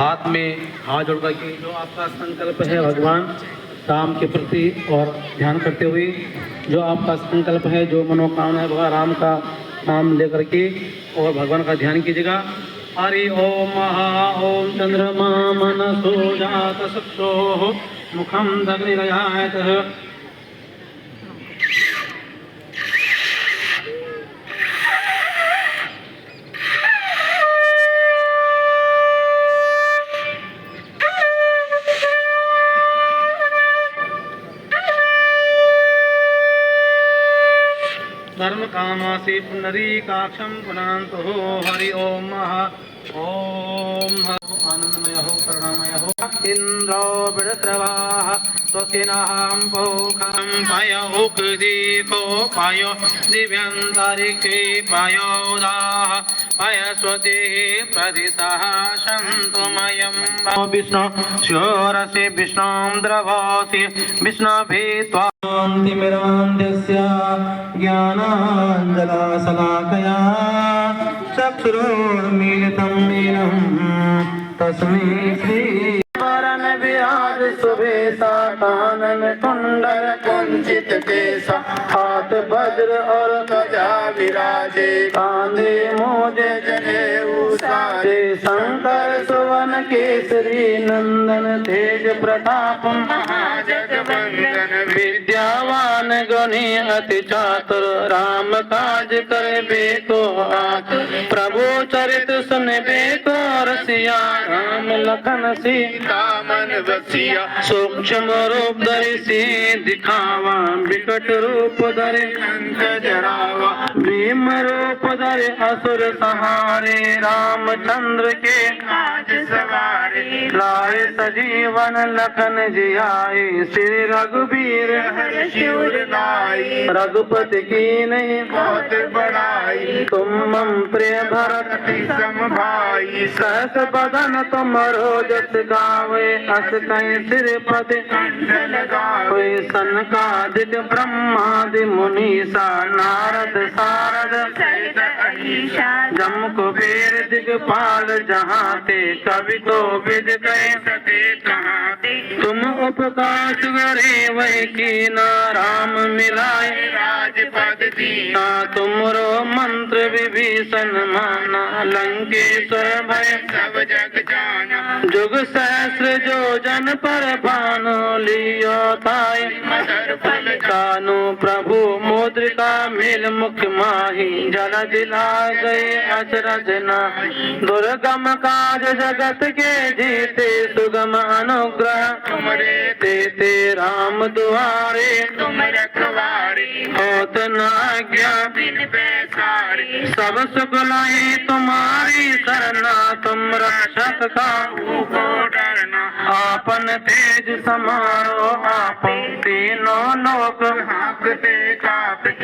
हाथ में हाथ जोड़ करके जो आपका संकल्प है भगवान, राम के प्रति और ध्यान करते हुए, जो आपका संकल्प है, जो मनोकामना है, भगवान राम का नाम लेकर के और भगवान का ध्यान कीजिएगा। हरि ओम, महा ओम, चंद्रमा, मनसो जात सत्सो मुखम दग्निरयात कामासी पुनरीकाक्षम पुनांत हो हरि ओम महा ओम हरो आनंदमय हो करुणामय हो इंद्रो बृहस्रवाः स्वस्तिनां पोखं पय उक्दीपो पयो दिव्यन्तरिक्षे पयोदाः पय स्वतिः प्रदिशः सन्तुमयं विष्णु शिवरसि विष्णुं द्रवसि विष्णुभित्वा शान्तिमिरान्ध्यस्य ज्ञानाञ्जलाशलाकया चक्षुरुर्मीलितं मीनं तस्मै श्री वरन विराज सुबेसा कानन कुंडल कुंचित केसा हाथ वज्र और ध्वजा विराजे कांधे मोजे जने साजे शंकर सुवन केसरी नंदन तेज प्रताप महाजगवंदन विद्यावान गुणी अति चातुर राम काज करे बेको आतुर प्रभु चरित सुन बेको रसिया राम लखन सीता मन बसिया सूक्ष्म रूप धरि से दिखावा विकट रूप धरि अंत जरावा भीम रूप धरि असुर सहारे रामचंद्र के काज सवारे लाए सजीवन लखन जियाए श्री रघुबीर हर शिवर लाई रघुपति की नहीं बहुत बड़ाई तुम मम प्रिय भरत सम भाई सहस बदन तुम रोजस गावे अस कहीं सिर पद लगावे सनकादिक ब्रह्मादि मुनीसा नारद सारद सहित अहिषा जम कुबेर दिगपाल जहाँ ते कवि को विद गए सते कहाँ ते तुम उपकाश करे वह की ना राम मिलाए राजपद दीना तुमरो मंत्र विभीषण माना लंकेश्वर भय सब जग जाना जुग सहस्र जो जन पर भानु लियो ताई मदर फल कानु प्रभु मुद्रिका मिल मुख माही जल दिला गए अचरज ना दुर्गम काज जगत के जीते सुगम अनुग्रह तुमरे तेते राम दुआरे तुम रखवारे होत न आज्ञा बिन पैसारे सब सुख लाई तुम्हारी सरना तुम रक्षक का को डरना आपन तेज समारो आप तीनों लोक हाकते कापे भूत पिशाच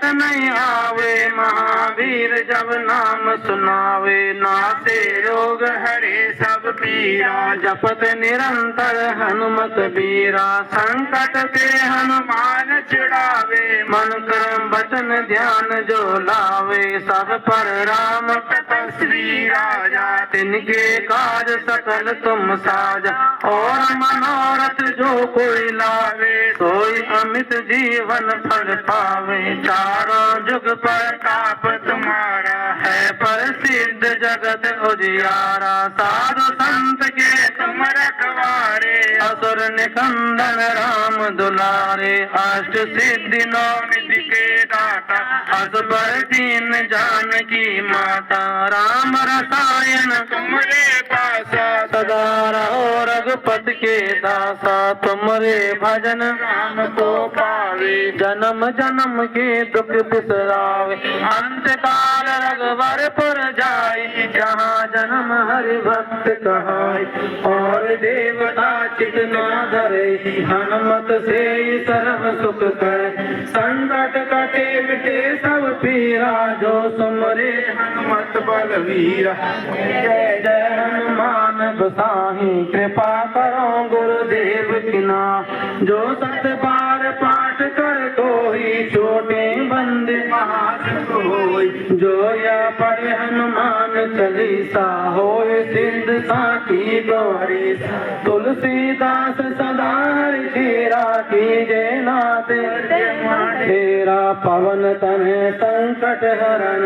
ਸੰਕਟ ਨਹੀਂ ਆਵੇ, ਮਹਾਵੀਰ ਜਬ ਨਾਮ ਸੁਨਾਵੇ। ਨਾ ਤੇ ਰੋਗ ਹਰੇ, ਸਭ ਪੀਰਾ, ਜਪਤ ਨਿਰੰਤਰ ਹਨੁਮਤ ਵੀਰਾ। ਸੰਕਟ ਤੇ ਹਨੁਮਾਨ ਛੁਡਾਵੇ ਮਨ ਕਰਮ ਬਚਨ ਧਿਆਨ ਜੋ ਲਾਵੇ। ਸਭ ਪਰ RAM ਤਪਸਵੀ ਰਾਜਾ ਤਿਨ ਕੇ ਕਾਜ ਸਕਲ ਤੁਮ ਸਾਜਾ। ਔਰ ਮਨੋਰਥ ਜੋ ਕੋਈ ਲਾਵੇ, ਸੋਈ ਅਮਿਤ ਜੀਵਨ ਫਲ ਪਾਵੇ। ਚਾ चारों जुग पर ताप तुम्हारा है प्रसिद्ध जगत उजियारा साधु संत के तुम रखवारे असुर निकंदन राम दुलारे अष्ट सिद्धि नौ निधि के दाता असबर दीन जानकी माता राम रसायन तुमरे पासा सदा रहो रघुपत के दासा तुमरे भजन राम को पावे जन्म जन्म के दुख बिसरावे अंत काल रघुवर पुर जाई जहाँ जन्म हरि भक्त कहाई और देवता चित न धरे हनुमत से ही सर्व सुख करे संकट ਕਟੇ ਮਿਟੇ ਸਭ ਪੀਰਾ, ਜੋ ਸਮਰੇ ਹਨਮਤ ਬਲਵੀਰ ਜੈ ਜੈ ਹਨੁਮਾਨ ਬਸਾਹੀ ਕਿਰਪਾ ਕਰੋ ਗੁਰਦੇਵ ਕਿਨਾ। ਜੋ ਸਤ ਪਾਰ ਪਾਠ ਕਰ ਕੋਈ ਛੋਟੇ ਬੰਦੇ ਮਹਾਤ ਹੋਈ। ਜੋ ਯਾ ਪੜਿ ਹਨੁਮਾਨ ਚਲੀਸਾ, ਹੋਏ ਸਿੰਧ ਸਾਖੀ ਗਵਾਰੀ ਤੁਲਸੀਦਾਸ ਸਦਾ ਹਰਿ ਤੇਰਾ ਕੀਜੇ ਨਾਥ तेरा पवन तन संकट हरण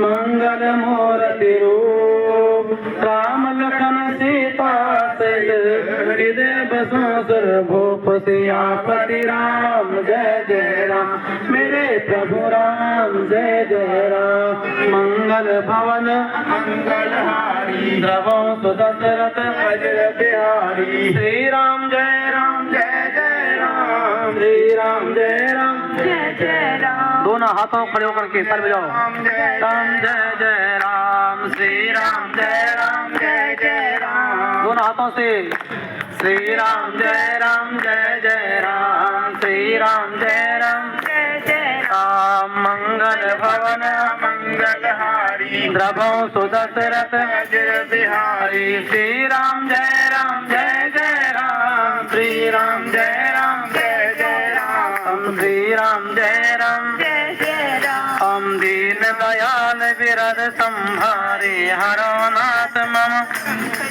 मंगल मूर्ति रूप राम लखन सीता सहित हृदय बसो सुर भूप सियापति राम जय जय राम मेरे प्रभु राम जय जय राम मंगल भवन मंगलहारी द्रवो सुदशरथ अजर बिहारी श्री राम जय राम जय जय राम श्री राम जय राम जय जय राम दोनों हाथों खड़े होकर के सर बजाओ राम जय जय राम श्री राम जय राम जय जय राम दोनों हाथों से श्री राम जय राम जय जय राम श्री राम जय राम जय जय राम मंगल भवन मंगलहारी द्रभो सुदशरथ अजर बिहारी श्री राम जय राम जय जय राम श्री राम जय राम जय जय राम श्री राम जय राम जय जय राम हम दीन दयाल विरद संभारे हरो नाथ मम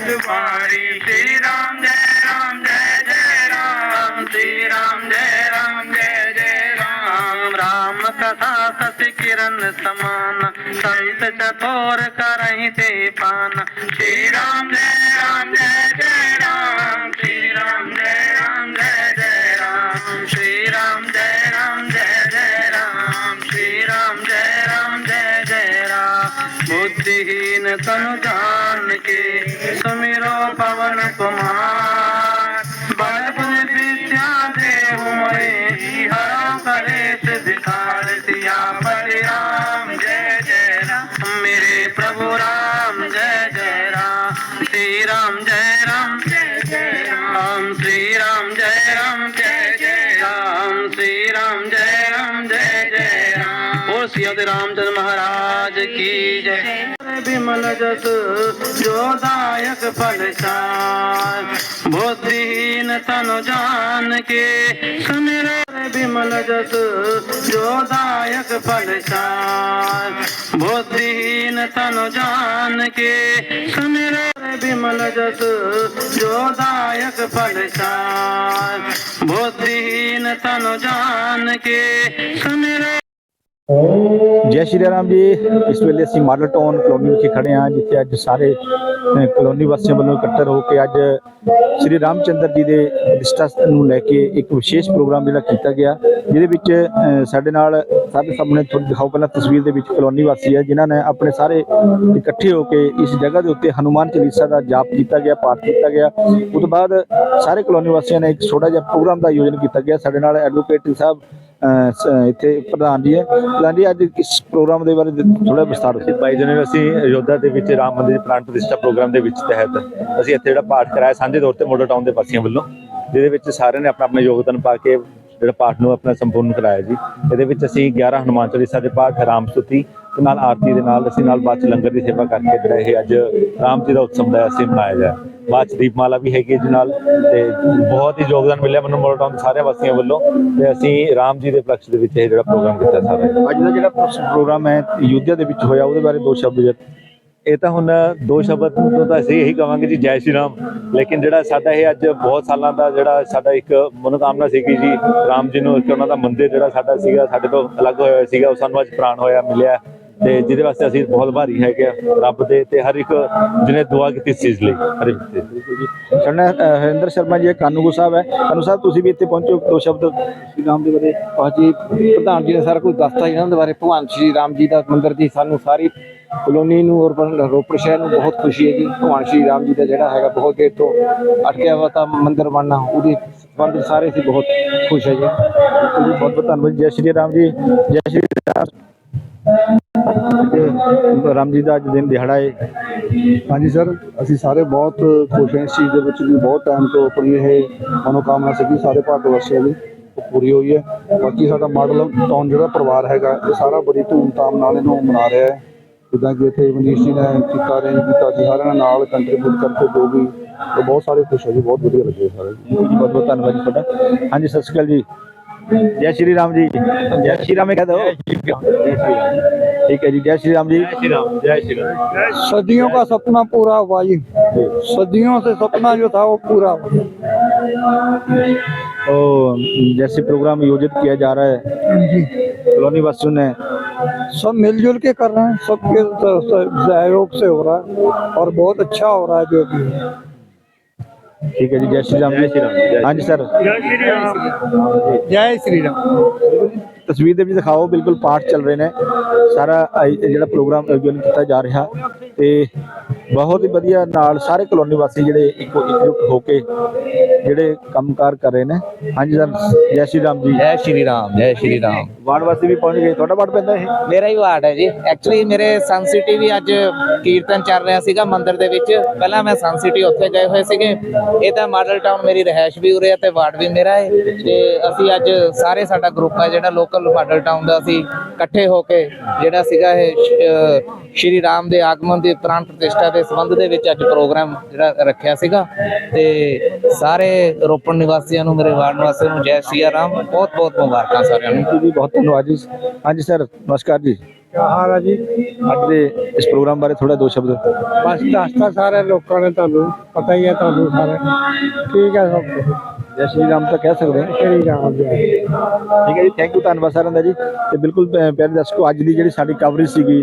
जुबारी श्री राम जय राम जय जय राम श्री राम जय राम जय जय राम राम कथा सत किरण समान सहित चतोर करहि ते पान श्री राम जय राम जय सुमिरो पवन कुमार। बुद्धि विद्या देहु महे हरो कलेश सियापति राम जय जय राम, मेरे प्रभु राम, जय जय राम। श्री राम जय राम, जय जय राम। श्री राम जय राम, जय जय राम। श्री राम जय राम, जय जय राम। ओ सियाद रामचंद्र महाराज की जय। વિમલ જસ જોદાયક ફલસાર બુદ્ધિહીન તનુ જાન કે સુમિરે વિમલ જસ જોદાયક ફલસાર બુદ્ધિહીન તનુ જાન કે સુમિરે વિમલ જસ જોદાયક ફલસાર બુદ્ધિહીન તનુ જાન કે સુમિરે ਜੈ ਸ਼੍ਰੀ ਰਾਮ ਜੀ। ਇਸ ਵੇਲੇ ਅਸੀਂ ਮਾਡਲ ਟਾਊਨ ਕਲੋਨੀ ਵਿਖੇ ਖੜੇ ਹਾਂ, ਜਿੱਥੇ ਅੱਜ ਸਾਰੇ ਕਲੋਨੀ ਵਾਸੀਆਂ ਵੱਲੋਂ ਇਕੱਤਰ ਹੋ ਕੇ ਅੱਜ ਸ਼੍ਰੀ ਰਾਮਚੰਦਰ ਜੀ ਦੇ ਵਿਸ਼ਟਾ ਨੂੰ ਲੈ ਕੇ ਇੱਕ ਵਿਸ਼ੇਸ਼ ਪ੍ਰੋਗਰਾਮ ਜਿਹੜਾ ਕੀਤਾ ਗਿਆ, ਜਿਹਦੇ ਵਿੱਚ ਸਾਡੇ ਨਾਲ ਸਾਡੇ ਸਾਹਮਣੇ ਤੁਹਾਨੂੰ ਦਿਖਾਓ ਪਹਿਲਾਂ ਤਸਵੀਰ ਦੇ ਵਿੱਚ ਕਲੋਨੀ ਵਾਸੀ ਹੈ, ਜਿਨ੍ਹਾਂ ਨੇ ਆਪਣੇ ਸਾਰੇ ਇਕੱਠੇ ਹੋ ਕੇ ਇਸ ਜਗ੍ਹਾ ਦੇ ਉੱਤੇ ਹਨੂਮਾਨ ਚਾਲੀਸਾ ਦਾ ਜਾਪ ਕੀਤਾ ਗਿਆ, ਪਾਠ ਕੀਤਾ ਗਿਆ। ਉਸ ਤੋਂ ਬਾਅਦ ਸਾਰੇ ਕਲੋਨੀ ਵਾਸੀਆਂ ਨੇ ਇੱਕ ਛੋਟਾ ਜਿਹਾ ਪ੍ਰੋਗਰਾਮ ਦਾ ਆਯੋਜਨ ਕੀਤਾ ਗਿਆ। ਸਾਡੇ ਨਾਲ ਐਡਵੋਕੇਟ ਸਾਹਿਬ ਇੱਥੇ ਪ੍ਰਧਾਨ ਜੀ ਹੈ। ਪ੍ਰਧਾਨ ਜੀ ਅੱਜ ਇਸ ਪ੍ਰੋਗਰਾਮ ਦੇ ਬਾਰੇ ਥੋੜਾ ਵਿਸਤਾਰ ਦੱਸੋ। ਭਾਈ ਜਨੇ ਅਸੀਂ ਅਯੋਧਿਆ ਦੇ ਵਿੱਚ ਰਾਮ ਮੰਦਿਰ ਪ੍ਰਾਣ ਪ੍ਰਤਿਸ਼ਠਾ ਪ੍ਰੋਗਰਾਮ ਦੇ ਵਿੱਚ ਤਹਿਤ ਅਸੀਂ ਇੱਥੇ ਜਿਹੜਾ ਪਾਠ ਕਰਾਇਆ ਸਾਂਝੇ ਤੌਰ ਤੇ ਮੋਡਲ ਟਾਊਨ ਦੇ ਵਾਸੀਆਂ ਵੱਲੋਂ, ਜਿਹਦੇ ਵਿੱਚ ਸਾਰਿਆਂ ਨੇ ਆਪਣਾ ਆਪਣਾ ਯੋਗਦਾਨ ਪਾ ਕੇ ਜਿਹੜਾ ਪਾਠ ਨੂੰ ਆਪਣਾ ਸੰਪੂਰਨ ਕਰਾਇਆ ਜੀ। ਇਹਦੇ ਵਿੱਚ ਅਸੀਂ 11 ਹਨੂਮਾਨ ਚਾਲੀਸਾ ਦੇ ਪਾਠ, ਰਾਮ ਸੁਤੀ, ਤੇ ਨਾਲ ਆਰਤੀ ਦੇ ਨਾਲ ਅਸੀਂ ਨਾਲ ਬਾਅਦ ਚ ਲੰਗਰ ਦੀ ਸੇਵਾ ਕਰਕੇ ਜਿਹੜਾ ਇਹ ਅੱਜ ਰਾਮ ਜੀ ਦਾ ਉਤਸਵ ਦਾ ਅਸੀਂ ਮਨਾਇਆ ਜਾ ਬਾਅਦ ਚ ਦੀਪਮਾਲਾ ਵੀ ਹੈਗੀ ਜੀ ਨਾਲ ਤੇ ਬਹੁਤ ਹੀ ਯੋਗਦਾਨ ਮਿਲਿਆ ਮੈਨੂੰ ਮੋਡਲ ਟਾਊਨ ਦੇ ਸਾਰੇ ਵਾਸੀਆਂ ਵੱਲੋਂ ਤੇ ਅਸੀਂ ਰਾਮ ਜੀ ਦੇ ਉਪਲਕਸ਼ ਦੇ ਵਿੱਚ ਇਹ ਜਿਹੜਾ ਪ੍ਰੋਗਰਾਮ ਕੀਤਾ ਸਾਰਾ। ਅੱਜ ਦਾ ਜਿਹੜਾ ਪ੍ਰੋਗਰਾਮ ਹੈ ਯੁੱਧਿਆ ਦੇ ਵਿੱਚ ਹੋਇਆ ਉਹਦੇ ਬਾਰੇ ਦੋ ਸ਼ਬਦ ਜੀ ਇਹ ਤਾਂ ਹੁਣ ਦੋ ਸ਼ਬਦ ਤੋਂ ਤਾਂ ਅਸੀਂ ਇਹੀ ਕਵਾਂਗੇ ਜੀ ਜੈ ਸ਼੍ਰੀ ਰਾਮ। ਲੇਕਿਨ ਜਿਹੜਾ ਸਾਡਾ ਇਹ ਅੱਜ ਬਹੁਤ ਸਾਲਾਂ ਦਾ ਜਿਹੜਾ ਸਾਡਾ ਇੱਕ ਮਨੋਕਾਮਨਾ ਸੀਗੀ ਜੀ ਰਾਮ ਜੀ ਨੂੰ ਉਹਨਾਂ ਦਾ ਮੰਦਿਰ ਜਿਹੜਾ ਸਾਡਾ ਸੀਗਾ ਸਾਡੇ ਤੋਂ ਅਲੱਗ ਹੋਇਆ ਸੀਗਾ ਉਹ ਸਾਨੂੰ ਅੱਜ ਪ੍ਰਾਣ ਹੋਇਆ ਮਿਲਿਆ। ਤੇ ਜਿਹਦੇ ਵਾਸਤੇ ਅਸੀਂ ਬਹੁਤ ਭਾਰੀ ਹੈਗੇ ਆ ਰੱਬ ਦੇ ਤੇ ਹਰ ਇੱਕ ਜਿਹਨੇ ਦੁਆ ਕੀਤੀ ਇਸ ਚੀਜ਼ ਲਈ ਹਰ ਇੱਕ ਤੇ। ਸਾਡੇ ਹਰਿੰਦਰ ਸ਼ਰਮਾ ਜੀ ਕਾਨੂੰਗੋ ਸਾਹਿਬ ਹੈ। ਕਾਨੂੰ ਸਾਹਿਬ ਤੁਸੀਂ ਵੀ ਇੱਥੇ ਪਹੁੰਚੋ ਦੋ ਸ਼ਬਦ ਸ਼੍ਰੀ ਰਾਮ ਦੇ ਬਾਰੇ। ਭਾਜੀ ਪ੍ਰਧਾਨ ਜੀ ਨੇ ਸਾਰਾ ਕੁਝ ਦੱਸਤਾ ਇਹਨਾਂ ਦੇ ਬਾਰੇ। ਭਗਵਾਨ ਸ਼੍ਰੀ ਰਾਮ ਜੀ ਦਾ ਮੰਦਿਰ ਦੀ ਸਾਨੂੰ ਸਾਰੀ ਕਲੋਨੀ ਨੂੰ ਔਰ ਪਰ- ਰੋਪੜ ਸ਼ਹਿਰ ਨੂੰ ਬਹੁਤ ਖੁਸ਼ੀ ਹੈ ਜੀ। ਭਗਵਾਨ ਸ਼੍ਰੀ ਰਾਮ ਜੀ ਦਾ ਜਿਹੜਾ ਹੈਗਾ ਬਹੁਤ ਦੇਰ ਤੋਂ ਅਟਕਿਆ ਹੋਇਆ ਤਾਂ ਮੰਦਿਰ ਬਣਨਾ ਉਹਦੇ ਸੰਬੰਧ ਸਾਰੇ ਸੀ ਬਹੁਤ ਖੁਸ਼ ਹੈ ਜੀ। ਬਹੁਤ ਬਹੁਤ ਧੰਨਵਾਦ ਜੈ ਸ਼੍ਰੀ ਰਾਮ ਜੀ ਜੈ ਸ਼੍ਰੀ ਰਾਮ। ਰਾਮ ਜੀ ਦਾ ਅੱਜ ਦਿਨ ਦਿਹਾੜਾ ਹੈ ਹਾਂਜੀ ਸਰ ਅਸੀਂ ਸਾਰੇ ਬਹੁਤ ਖੁਸ਼ ਹਾਂ ਇਸ ਚੀਜ਼ ਦੇ ਵਿੱਚ ਵੀ ਬਹੁਤ ਟਾਈਮ ਤੋਂ ਆਪਣੀ ਇਹ ਮਨੋਕਾਮਨਾ ਸੀਗੀ ਸਾਰੇ ਭਾਰਤ ਵਾਸੀਆਂ ਦੀ ਉਹ ਪੂਰੀ ਹੋਈ ਹੈ। ਬਾਕੀ ਸਾਡਾ ਮਾਡਲ ਟਾਊਨ ਜਿਹੜਾ ਪਰਿਵਾਰ ਹੈਗਾ ਇਹ ਸਾਰਾ ਬੜੀ ਧੂਮਧਾਮ ਨਾਲ ਇਹਨੂੰ ਮਨਾ ਰਿਹਾ ਹੈ। ਜਿੱਦਾਂ ਕਿ ਇੱਥੇ ਮਨੀਸ਼ ਜੀ ਨੇ ਕੀਤਾ ਅਰੇਂਜ ਕੀਤਾ ਸੀ ਸਾਰਿਆਂ ਨਾਲ ਕੰਟਰੀਬਿਊਟ ਕਰਕੇ ਜੋ ਵੀ ਬਹੁਤ ਸਾਰੇ ਖੁਸ਼ ਹੋ ਜੀ ਬਹੁਤ ਵਧੀਆ ਲੱਗੇ ਸਾਰੇ। ਬਹੁਤ ਬਹੁਤ ਧੰਨਵਾਦ ਜੀ ਤੁਹਾਡਾ। ਹਾਂਜੀ ਸਤਿ ਸ਼੍ਰੀ ਅਕਾਲ ਜੀ। जय श्री राम जी। जय श्री राम कहते हो ठीक है जी जय श्री राम जी। जय श्री राम सदियों का सपना पूरा हुआ जी। सदियों से सपना जो था वो पूरा हुआ। ओ, जैसे प्रोग्राम आयोजित किया जा रहा है कॉलोनी वासियों ने। सब मिलजुल के कर रहे हैं सबके सहयोग से हो रहा है और बहुत अच्छा हो रहा है जो भी ਠੀਕ ਹੈ ਜੀ ਜੈ ਸ਼੍ਰੀ ਰਾਮ ਜੀ। ਹਾਂਜੀ ਸਰ। ਜੈ ਸ਼੍ਰੀ ਰਾਮ। ਜੈ ਸ਼੍ਰੀ ਰਾਮ। ਤਸਵੀਰ ਦੇ ਵਿੱਚ ਦਿਖਾਓ ਬਿਲਕੁਲ ਪਾਠ ਚੱਲ ਰਹੇ ਨੇ। ਸਾਰਾ ਜਿਹੜਾ ਪ੍ਰੋਗਰਾਮ ਆਯੋਜਨ ਕੀਤਾ ਜਾ ਰਿਹਾ ਤੇ ਬਹੁਤ ਹੀ ਵਧੀਆ ਨਾਲ ਸਾਰੇ ਕਲੋਨੀ ਵਾਸੀ ਜਿਹੜੇ ਇੱਕੋ ਇਕਜੁੱਟ ਹੋ ਕੇ ਜਿਹੜੇ ਕੰਮਕਾਰ ਕਰ ਰਹੇ ਨੇ। ਹਾਂਜੀ ਸਰ ਜੈ ਸ਼੍ਰੀ ਰਾਮ ਜੀ। ਜੈ ਸ਼੍ਰੀ ਰਾਮ ਜੈ ਸ਼੍ਰੀ ਰਾਮ। ਵਾਰਡ ਵਾਸੀ ਵੀ ਪਹੁੰਚ ਗਏ। ਤੁਹਾਡਾ ਵਾਰਡ ਪੈਂਦਾ ਇਹ? ਮੇਰਾ ਹੀ ਵਾਰਡ ਹੈ ਜੀ। ਐਕਚੁਅਲੀ ਮੇਰੇ ਸਨ ਸਿਟੀ ਵੀ ਅੱਜ ਕੀਰਤਨ ਚੱਲ ਰਿਹਾ ਸੀਗਾ ਮੰਦਿਰ ਦੇ ਵਿੱਚ। ਪਹਿਲਾਂ ਮੈਂ ਸਨ ਸਿਟੀ ਉੱਥੇ ਗਏ ਹੋਏ ਸੀਗੇ। ਇਹ ਤਾਂ ਮਾਡਲ ਟਾਊਨ ਮੇਰੀ ਰਹਿائش ਵੀ ਉਰੇ ਤੇ ਵਾਰਡ ਵੀ ਮੇਰਾ ਹੈ। ਤੇ ਅਸੀਂ ਅੱਜ ਸਾਰੇ ਸਾਡਾ ਗਰੁੱਪ ਹੈ ਜਿਹੜਾ ਲੋਕਲ ਮਾਡਲ ਟਾਊਨ ਦਾ ਅਸੀਂ ਇਕੱਠੇ ਹੋ ਕੇ ਜਿਹੜਾ ਸੀਗਾ ਇਹ ਸ਼੍ਰੀ ਰਾਮ ਦੇ ਆਗਮਨ ਦੀ ਪ੍ਰਾਣ ਪ੍ਰਤਿਸ਼ਠਾ ਦੇ ਸਬੰਧ ਦੇ ਵਿੱਚ ਅੱਜ ਪ੍ਰੋਗਰਾਮ ਜਿਹੜਾ ਰੱਖਿਆ ਸੀਗਾ ਤੇ ਸਾਰੇ ਰੋਪੜ ਨਿਵਾਸੀਆਂ ਨੂੰ ਮੇਰੇ ਵਾਰਡ ਨਿਵਾਸੀਆਂ ਨੂੰ ਜੈ ਸ਼੍ਰੀ ਰਾਮ ਬਹੁਤ ਬਹੁਤ ਮੁਬਾਰਕਾਂ ਸਾਰਿਆਂ ਨੂੰ। ਜੀ ਬਹੁਤ ਧੰਨਵਾਦ ਜੀ। ਹਾਂਜੀ ਸਰ ਨਮਸਕਾਰ ਜੀ। ਕਿਆ ਹਾਲ ਹੈ ਜੀ? ਅੱਜ ਦੇ ਇਸ ਪ੍ਰੋਗਰਾਮ ਬਾਰੇ ਥੋੜਾ ਦੋ ਸ਼ਬਦ। ਬਸ ਦੱਸਤਾ ਸਾਰੇ ਲੋਕਾਂ ਨੇ ਤੁਹਾਨੂੰ ਪਤਾ ਹੀ ਹੈ ਤੁਹਾਨੂੰ ਸਾਰੇ। ਠੀਕ ਹੈ ਸਭ। ਕੁਝ ਜੈ ਸ਼੍ਰੀ ਰਾਮ ਤਾਂ ਕਹਿ ਸਕਦੇ ਹਾਂ। ਸ਼੍ਰੀ ਰਾਮ ਜੀ ਠੀਕ ਹੈ ਜੀ ਥੈਂਕ ਯੂ ਧੰਨਵਾਦ ਸਾਰਿਆਂ ਦਾ ਜੀ। ਤੇ ਬਿਲਕੁਲ ਪਿਆਰੇ ਦਰਸ਼ਕੋ ਅੱਜ ਦੀ ਜਿਹੜੀ ਸਾਡੀ ਕਵਰੇਜ ਸੀਗੀ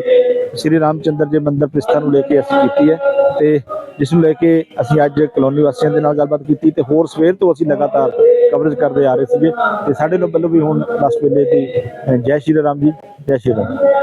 ਸ਼੍ਰੀ ਰਾਮਚੰਦਰ ਜੀ ਮੰਦਿਰ ਪ੍ਰਸਥਾ ਨੂੰ ਲੈ ਕੇ ਅਸੀਂ ਕੀਤੀ ਹੈ ਤੇ ਜਿਸ ਨੂੰ ਲੈ ਕੇ ਅਸੀਂ ਅੱਜ ਕਲੋਨੀ ਵਾਸੀਆਂ ਦੇ ਨਾਲ ਗੱਲਬਾਤ ਕੀਤੀ ਤੇ ਹੋਰ ਸਵੇਰ ਤੋਂ ਅਸੀਂ ਲਗਾਤਾਰ ਕਵਰੇਜ ਕਰਦੇ ਆ ਰਹੇ ਸੀਗੇ ਤੇ ਸਾਡੇ ਵੱਲੋਂ ਵੀ ਹੁਣ ਦਸ ਵੇਲੇ ਦੀ ਜੈ ਸ਼੍ਰੀ ਰਾਮ ਜੀ, ਜੈ ਸ਼੍ਰੀ ਰਾਮ।